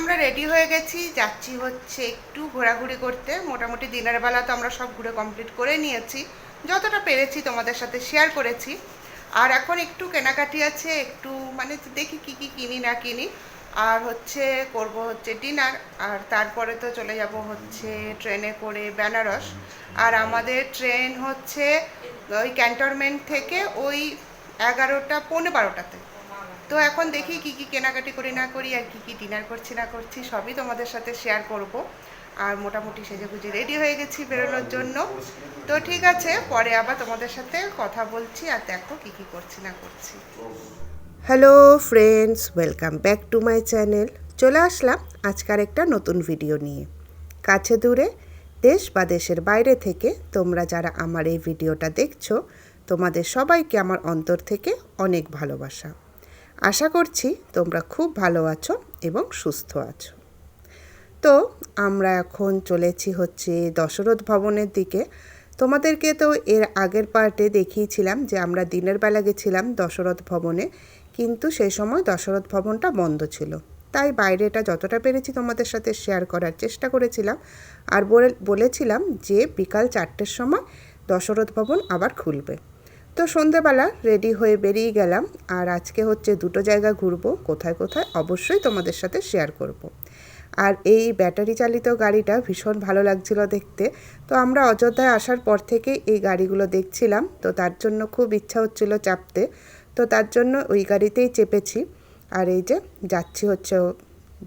আমরা রেডি হয়ে গেছি। যাচ্ছি হচ্ছে একটু ঘোরাঘুরি করতে। মোটামুটি দিনের বেলা তো আমরা সব ঘুরে কমপ্লিট করে নিয়েছি। যতটা পেরেছি তোমাদের সাথে শেয়ার করেছি। আর এখন একটু কেনাকাটি আছে, একটু মানে দেখি কি কি কিনি না কিনি। আর হচ্ছে করব হচ্ছে ডিনার আর তারপরে তো চলে যাব হচ্ছে ট্রেনে করে বেনারস। আর আমাদের ট্রেন হচ্ছে ওই ক্যান্টনমেন্ট থেকে ওই এগারোটা, পৌনে বারোটাতে। তো এখন দেখি কি কি কেনাকাটি করি না করি আর কি কি ডিনার করছি না করছি, সবই তোমাদের সাথে শেয়ার করব। আর মোটামুটি সেজে গুজে রেডি হয়ে গেছি বেরোনোর জন্য। তো ঠিক আছে, পরে আবার তোমাদের সাথে কথা বলছি আর দেখো কি কি করছি না করছি। Hello friends welcome back to my channel চলে আসলাম আজকার একটা নতুন ভিডিও নিয়ে। কাছে দূরে, দেশ বা দেশের বাইরে থেকে তোমরা যারা আমার এই ভিডিওটা দেখছ, তোমাদের সবাইকে আমার অন্তর থেকে অনেক ভালোবাসা। আশা করছি তোমরা খুব ভালো আছো এবং সুস্থ আছো। তো আমরা এখন চলেছি হচ্ছে দশরথ ভবনের দিকে। তোমাদেরকে তো এর আগের পার্টে দেখিয়েছিলাম যে আমরা দিনের বেলা গেছিলাম দশরথ ভবনে, কিন্তু সেই সময় দশরথ ভবনটা বন্ধ ছিল। তাই বাইরেটা যতটা পেরেছি তোমাদের সাথে শেয়ার করার চেষ্টা করেছিলাম। আর বলে, বলেছিলাম যে বিকাল চারটের সময় দশরথ ভবন আবার খুলবে। তো সন্ধেবেলা রেডি হয়ে বেরিয়ে গেলাম, আর আজকে হচ্ছে দুটো জায়গা ঘুরবো, কোথায় কোথায় অবশ্যই তোমাদের সাথে শেয়ার করব। আর এই ব্যাটারি চালিত গাড়িটা ভীষণ ভালো লাগছিল দেখতে, তো আমরা অযোধ্যায় আসার পর থেকে এই গাড়িগুলো দেখছিলাম, তো তার জন্য খুব ইচ্ছা হচ্ছিল চাপতে, তো তার জন্য ওই গাড়িতেই চেপেছি আর এই যে যাচ্ছি হচ্ছে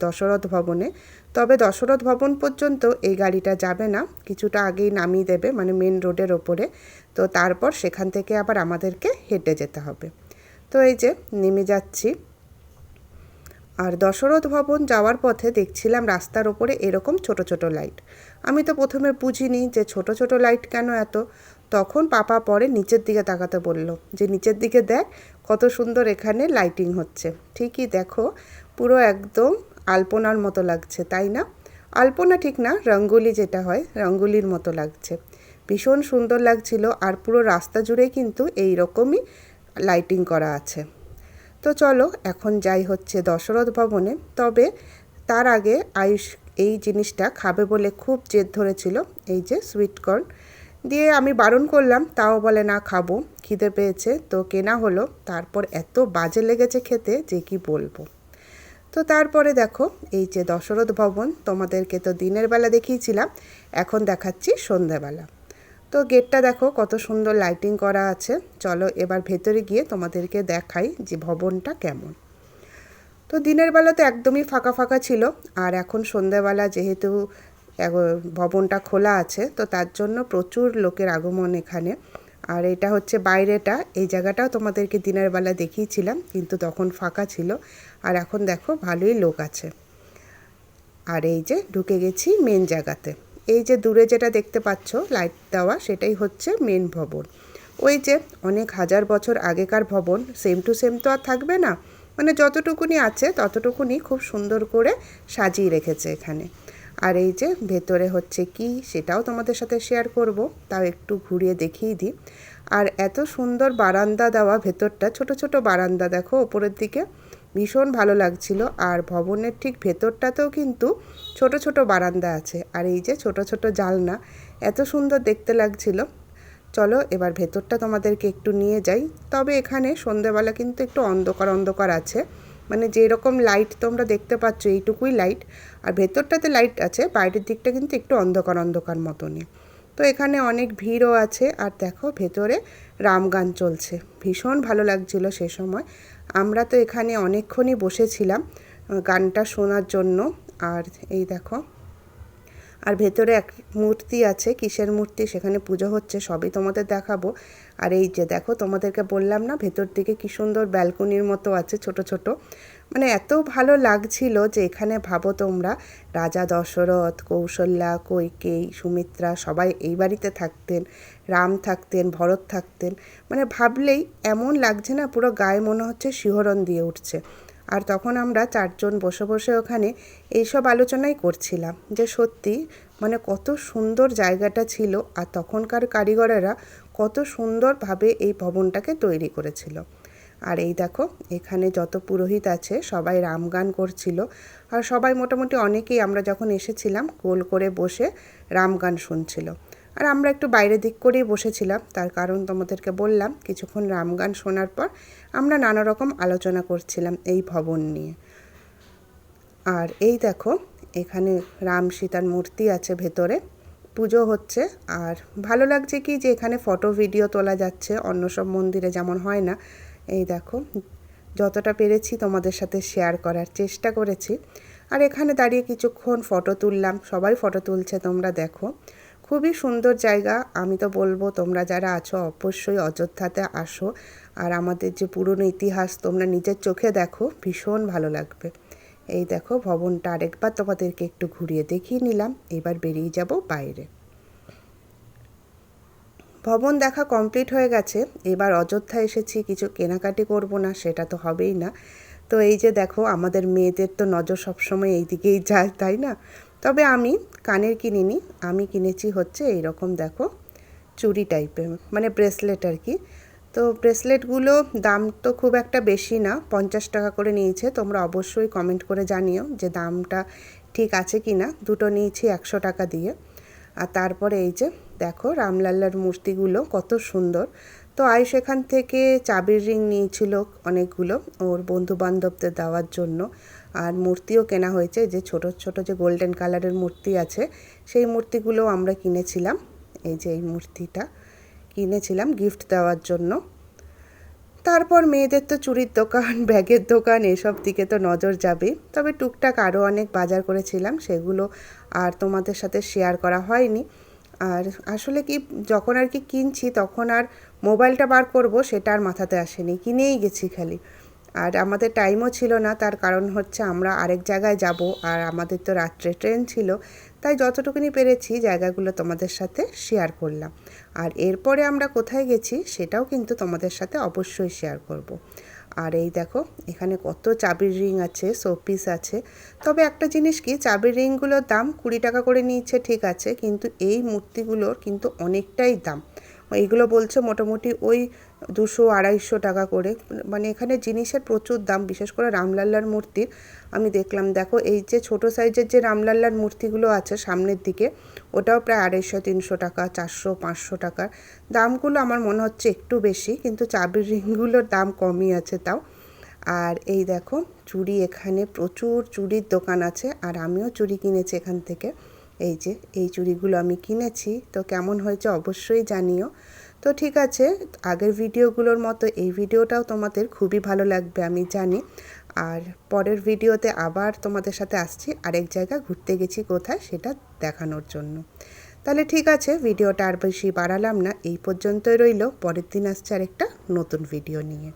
দশরথ ভবনে তবে দশরথ ভবন পর্যন্ত এই গাড়িটা যাবে না। কিছুটা আগেই নামিয়ে দেবে মানে মেন রোডের ওপরে। তো তারপর সেখান থেকে আবার আমাদেরকে হেঁটে যেতে হবে। তো এই যে নেমে যাচ্ছি। আর দশরথ ভবন যাওয়ার পথে দেখছিলাম রাস্তার ওপরে এরকম ছোট ছোট লাইট। আমি তো প্রথমে বুঝিনি যে ছোট ছোট লাইট কেন এত। তখন পাপা পরে নিচের দিকে তাকাতে বলল যে, নিচের দিকে দেখ, কত সুন্দর এখানে লাইটিং হচ্ছে। ঠিকই দেখো পুরো একদম আলপনার মতো লাগছে, তাই না? আলপনা ঠিক না, রঙ্গোলি যেটা হয়, রঙ্গোলির মতো লাগছে। ভীষণ সুন্দর লাগছিল আর পুরো রাস্তা জুড়ে কিন্তু এই রকমই লাইটিং করা আছে। তো চলো, এখন যাই হচ্ছে দশরথ ভবনে। তবে তার আগে আয়ুষ এই জিনিসটা খাবে বলে খুব জেদ ধরেছিল, এই যে সুইটকর্ন দিয়ে আমি বারণ করলাম, তাও বলে না, খাব, খিদে পেয়েছে। তো কেনা হলো, তারপর এত বাজে লেগেছে খেতে যে কি বলব। তো তারপরে দেখো, এই যে দশরথ ভবন, তোমাদেরকে তো দিনের বেলা দেখিয়েছিলাম, এখন দেখাচ্ছি সন্ধ্যাবেলা। তো গেটটা দেখো, কত সুন্দর লাইটিং করা আছে। চলো এবার ভেতরে গিয়ে তোমাদেরকে দেখাই যে ভবনটা কেমন। তো দিনের বেলা তো একদমই ফাঁকা ফাঁকা ছিল, আর এখন সন্ধ্যাবেলা যেহেতু ভবনটা খোলা আছে, তো তার জন্য প্রচুর লোকের আগমন এখানে। আর এটা হচ্ছে বাইরেটা, এই জায়গাটাও তোমাদেরকে দিনের বেলা দেখিয়েছিলাম, কিন্তু তখন ফাঁকা ছিল। আর এখন দেখো ভালোই লোক আছে। আর এই যে ঢুকে গেছি মেন জায়গাতে। এই যে দূরে যেটা দেখতে পাচ্ছ লাইট দেওয়া, সেটাই হচ্ছে মেন ভবন। ওই যে অনেক হাজার বছর আগেকার ভবন সেম টু সেম তো আর থাকবে না। মানে যতটুকুনি আছে, ততটুকুনি খুব সুন্দর করে সাজিয়ে রেখেছে এখানে। আর এই যে ভেতরে হচ্ছে কি সেটাও তোমাদের সাথে শেয়ার করব, তাও একটু ঘুরিয়ে দেখিয়ে দিই। আর এত সুন্দর বারান্দা দেওয়া ভেতরটা, ছোট ছোট বারান্দা দেখো ওপরের দিকে, ভীষণ ভালো লাগছিল। আর ভবনের ঠিক ভেতরটাতেও কিন্তু ছোট ছোট বারান্দা আছে। আর এই যে ছোট ছোট জালনা, এত সুন্দর দেখতে লাগছিল। চলো এবার ভেতরটা তোমাদেরকে একটু নিয়ে যাই। তবে এখানে সন্ধেবেলা কিন্তু একটু অন্ধকার অন্ধকার আছে। মানে যেরকম লাইট তোমরা দেখতে পাচ্ছ, এইটুকুই লাইট আর ভেতরটাতে লাইট আছে, বাইরের দিকটা কিন্তু একটু অন্ধকার অন্ধকার মতনই। তো এখানে অনেক ভিড়ও আছে, আর দেখো ভেতরে রাম গান চলছে। ভীষণ ভালো লাগছিল সে সময়। আমরা তো এখানে অনেকক্ষণই বসেছিলাম গানটা শোনার জন্য। আর এই দেখো আর ভেতরে এক মূর্তি আছে, কিসের মূর্তি? সেখানে পুজো হচ্ছে, সবই তোমাদের দেখাবো। আর এই যে দেখো, তোমাদেরকে বললাম না, ভেতর দিকে কি সুন্দর ব্যালকনির মতো আছে, ছোট ছোট। মানে এত ভালো লাগছিল যে এখানে ভাবো তোমরা, রাজা দশরথ, কৌশল্যা, কৈকেয়ী, সুমিত্রা, সবাই এই বাড়িতে থাকতেন, রাম থাকতেন, ভরত থাকতেন। মানে ভাবলেই এমন লাগছে না, পুরো গায়ে মনে হচ্ছে শিহরণ দিয়ে উঠছে। আর তখন আমরা চারজন বসে বসে ওখানে এইসব আলোচনাই করছিলাম যে সত্যি মানে কত সুন্দর জায়গাটা ছিল আর তখনকার কারিগরেরা কত সুন্দরভাবে এই ভবনটাকে তৈরি করেছিল। আর এই দেখো, এখানে যত পুরোহিত আছে সবাই রামগান করছিল। আর সবাই মোটামুটি অনেকেই আমরা যখন এসেছিলাম গোল করে বসে রামগান শুনছিল। আর আমরা একটু বাইরের দিক করেই বসেছিলাম, তার কারণ তোমাদেরকে বললাম কিছুক্ষণ রামগান শোনার পর আমরা নানা রকম আলোচনা করছিলাম এই ভবন নিয়ে। আর এই দেখো, এখানে রাম সীতার মূর্তি আছে ভেতরে, পুজো হচ্ছে। আর ভালো লাগছে কি যে এখানে ফটো, ভিডিও তোলা যাচ্ছে, অন্য সব মন্দিরে যেমন হয় না। এই দেখো, যতটা পেরেছি তোমাদের সাথে শেয়ার করার চেষ্টা করেছি। আর এখানে দাঁড়িয়ে কিছুক্ষণ ফটো তুললাম, সবাই ফটো তুলছে, তোমরা দেখো। খুবই সুন্দর জায়গা। আমি তো বলব, তোমরা যারা আছো, অবশ্যই অযোধ্যাতে আসো। আর আমাদের যে পুরনো ইতিহাস, তোমরা নিজের চোখে দেখো, ভীষণ ভালো লাগবে। এই দেখো, ভবনটা আরেকবার তোমাদেরকে একটু ঘুরিয়ে দেখিয়ে নিলাম। এবার বেরিয়ে যাব বাইরে। ভবন দেখা কমপ্লিট হয়ে গেছে। এবার অযোধ্যা এসেছি, কিছু কেনাকাটি করব না, সেটা তো হবেই না। তো এই যে দেখো, আমাদের মেয়েদের তো নজর সবসময় এই দিকেই যায়, তাই না? তবে আমি কানের কিনিনি, আমি কিনেছি হচ্ছে এই রকম দেখো চুড়ি টাইপের মানে ব্রেসলেট আর কি। তো ব্রেসলেটগুলো দাম তো খুব একটা বেশি না, পঞ্চাশ টাকা করে নিয়েছে, তোমরা অবশ্যই কমেন্ট করে জানিও যে দামটা ঠিক আছে কি না দুটো নিয়েছি একশো টাকা দিয়ে। আর তারপরে এই যে দেখো রামলাল্লার মূর্তিগুলো কত সুন্দর। তো আয়ুষ এখান থেকে চাবির রিং নিয়েছিল অনেকগুলো, ওর বন্ধু বান্ধবদের দেওয়ার জন্য। আর মূর্তিও কেনা হয়েছে যে ছোট ছোট যে গোল্ডেন কালারের মূর্তি আছে, সেই মূর্তিগুলো আমরা কিনেছিলাম। এই যে এই মূর্তিটা কিনেছিলাম গিফট দেওয়ার জন্য। তারপর মেয়েদের তো চুরির দোকান, ব্যাগের দোকান, এসব দিকে তো নজর যাবে। তবে টুকটাক আরও অনেক বাজার করেছিলাম, সেগুলো আর তোমাদের সাথে শেয়ার করা হয়নি। আর আসলে কি, যখন আর কি কিনছি, তখন আর মোবাইলটা বার করব, সেটা আর মাথাতে আসেনি। কিনেই গেছি খালি। আর আমাদের টাইমও ছিল না, তার কারণ হচ্ছে আমরা আরেক জায়গায় যাব আর আমাদের তো রাত্রে ট্রেন ছিল, তাই যতটুকুনি পেরেছি জায়গাগুলো তোমাদের সাথে শেয়ার করলাম। আর এরপরে আমরা কোথায় গেছি সেটাও কিন্তু তোমাদের সাথে অবশ্যই শেয়ার করব। আর এই দেখো, এখানে কত চাবির রিং আছে শোপিস আছে। তবে একটা জিনিস কি, চাবির রিংগুলোর দাম কুড়ি টাকা করে নিচ্ছে ঠিক আছে, কিন্তু এই মূর্তিগুলোর কিন্তু অনেকটাই দাম। এইগুলো বলছে মোটামুটি ওই দুশো আড়াইশো টাকা করে। মানে এখানে জিনিসের প্রচুর দাম, বিশেষ করে রামলাল্লার মূর্তির। আমি দেখলাম, দেখো এই যে ছোট সাইজের যে রামলাল্লার মূর্তিগুলো আছে সামনের দিকে, ওটাও প্রায় আড়াইশো, তিনশো টাকা, চারশো, পাঁচশো টাকার দামগুলো আমার মনে হচ্ছে একটু বেশি, কিন্তু চাবির রিংগুলোর দাম কমই আছে তাও। আর এই দেখো, চুড়ি এখানে প্রচুর চুড়ির দোকান আছে, আর আমিও চুড়ি কিনেছি এখান থেকে। এই যে, এই চুড়িগুলো আমি কিনেছি, তো কেমন হয়েছে অবশ্যই জানিও। তো ঠিক আছে, আগের ভিডিওগুলোর মতো এই ভিডিওটাও তোমাদের খুবই ভালো লাগবে, আমি জানি। আর পরের ভিডিওতে আবার তোমাদের সাথে আসছি, আরেক জায়গা ঘুরতে গেছি কোথায় সেটা দেখানোর জন্য। তাহলে ঠিক আছে, ভিডিওটা আর বেশি বাড়ালাম না, এই পর্যন্তই রইল, পরের দিন আসছে আরেকটা নতুন ভিডিও নিয়ে।